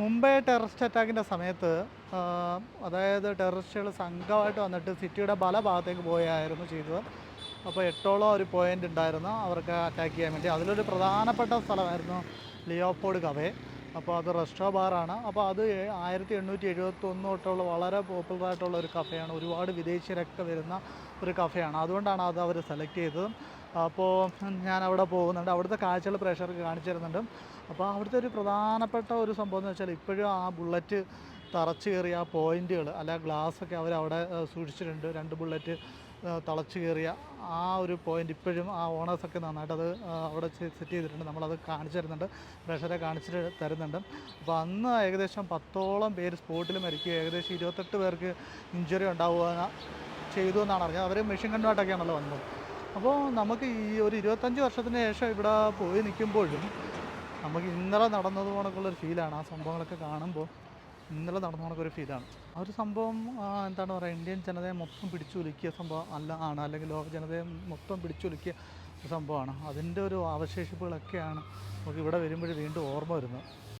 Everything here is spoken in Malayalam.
മുംബൈ ടെററിസ്റ്റ് അറ്റാക്കിന്റെ സമയത്ത് അതായത് ടെററിസ്റ്റുകൾ സംഘമായിട്ട് വന്നിട്ട് സിറ്റിയുടെ പല ഭാഗത്തേക്ക് പോയായിരുന്നു ചെയ്തത്. അപ്പോൾ എട്ടോളം ഒരു പോയിന്റ് ഉണ്ടായിരുന്നു അവർക്ക് അറ്റാക്ക് ചെയ്യാൻ വേണ്ടി. അതിലൊരു പ്രധാനപ്പെട്ട സ്ഥലമായിരുന്നു ലിയോപോഡ് കവേ. അപ്പോൾ അത് റെസ്റ്റോ ബാറാണ്. അപ്പോൾ അത് ആയിരത്തി എണ്ണൂറ്റി എഴുപത്തി ഒന്ന് തൊട്ടുള്ള വളരെ പോപ്പുലറായിട്ടുള്ള ഒരു കഫയാണ്. ഒരുപാട് വിദേശീയരൊക്കെ വരുന്ന ഒരു കഫയാണ്. അതുകൊണ്ടാണ് അത് അവർ സെലക്ട് ചെയ്തത്. അപ്പോൾ ഞാൻ അവിടെ പോകുന്നുണ്ട്. അവിടുത്തെ കാഴ്ചകൾ പ്രേക്ഷകർക്ക് കാണിച്ചു തരുന്നുണ്ട്. അപ്പോൾ അവിടുത്തെ ഒരു പ്രധാനപ്പെട്ട ഒരു സംഭവം എന്ന് വെച്ചാൽ ഇപ്പോഴും ആ ബുള്ളറ്റ് തറച്ച് കയറിയ ആ പോയിന്റുകൾ അല്ല ഗ്ലാസ്സൊക്കെ അവരവിടെ സൂക്ഷിച്ചിട്ടുണ്ട്. രണ്ട് ബുള്ളറ്റ് തളച്ച് കയറിയ ആ ഒരു പോയിന്റ് ഇപ്പോഴും ആ ഓണേഴ്സൊക്കെ നന്നായിട്ട് അത് അവിടെ സെറ്റ് ചെയ്തിട്ടുണ്ട്. നമ്മളത് കാണിച്ചു തരുന്നുണ്ട്. പ്രഷറെ കാണിച്ചിട്ട് തരുന്നുണ്ട്. അപ്പോൾ അന്ന് ഏകദേശം പത്തോളം പേര് സ്പോട്ടിൽ മരിക്കുക ഏകദേശം ഇരുപത്തെട്ട് പേർക്ക് ഇഞ്ചുറി ഉണ്ടാവുക ചെയ്തു എന്നാണ് അറിഞ്ഞത്. അവർ മെഷീൻ കണ്ടുമായിട്ടൊക്കെയാണല്ലോ വന്നത്. അപ്പോൾ നമുക്ക് ഈ ഒരു ഇരുപത്തഞ്ച് വർഷത്തിന് ശേഷം ഇവിടെ പോയി നിൽക്കുമ്പോഴും നമുക്ക് ഇന്നലെ നടന്നത് കണക്കുള്ളൊരു ഫീലാണ് ആ സംഭവങ്ങളൊക്കെ കാണുമ്പോൾ. ഇന്നലെ നടന്ന കണക്കൊരു ഫീലാണ് ആ ഒരു സംഭവം എന്താണ് പറയുക ഇന്ത്യൻ ജനതയെ മൊത്തം പിടിച്ചുലുക്കിയ സംഭവം അല്ല ആണ്. അല്ലെങ്കിൽ ലോക ജനതയെ മൊത്തം പിടിച്ചുലുക്കിയ സംഭവമാണ്. അതിന്റെ ഒരു അവശേഷിപ്പുകളൊക്കെയാണ് നമുക്ക് ഇവിടെ വരുമ്പോൾ വീണ്ടും ഓർമ്മ വരുന്നത്.